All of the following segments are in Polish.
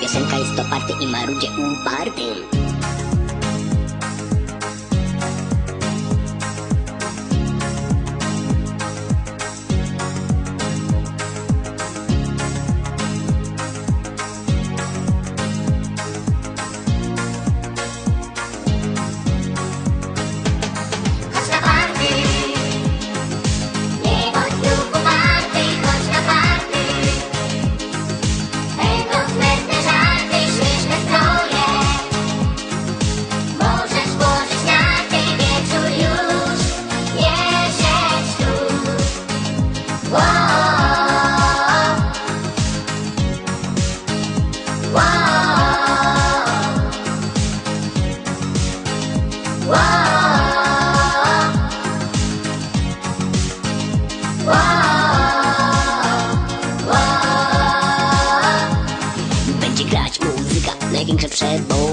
piosenka jest to i marudzie upartym Wow.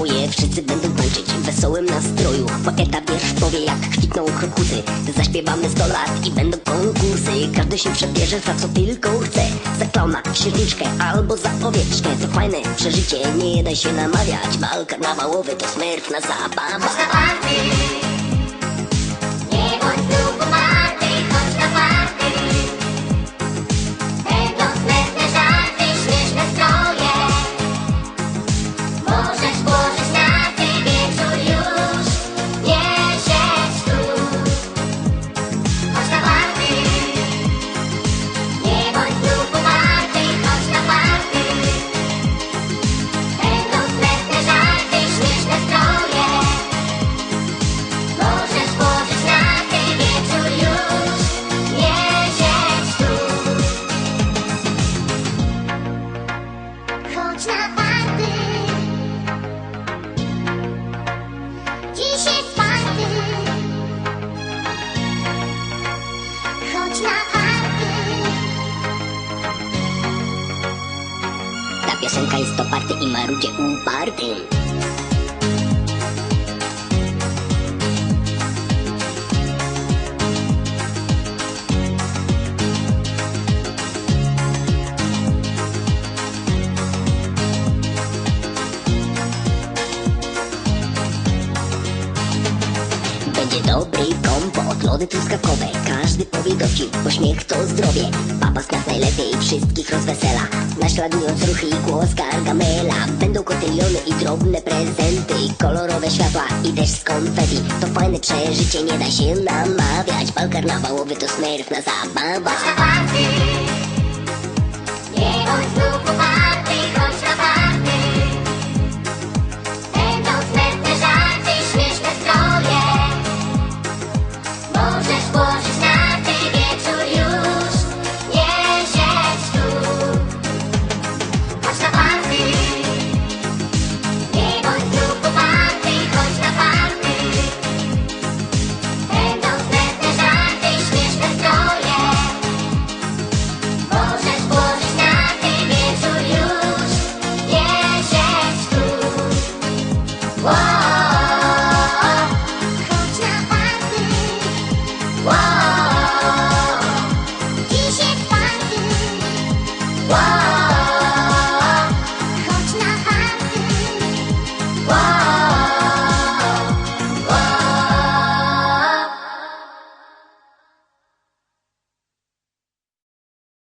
Przeboje Wszyscy będą tańczyć w wesołym nastroju. Poeta wiersz powie jak kwitną krokusy Zaśpiewamy 100 lat i będą konkursy. Każdy się przebierze za co tylko chce. Za klauna, księżniczkę albo za owieczkę. To fajne przeżycie, nie daj się namawiać. Bal karnawałowy to smętna zabawa. Chodź na party. Piosenka jest to party i marudzie upartym dobry kompot, lody truskawkowe Każdy powie dowcip, uśmiech to zdrowie. Papa nas najlepiej wszystkich rozwesela. Naśladując ruchy i głos Gargamela. Będą kotyliony i drobne prezenty. Kolorowe światła i deszcz z konfeti. To fajne przeżycie, nie da się namawiać. Bal karnawałowy to smerfna zabawa Zabawy, nie bądź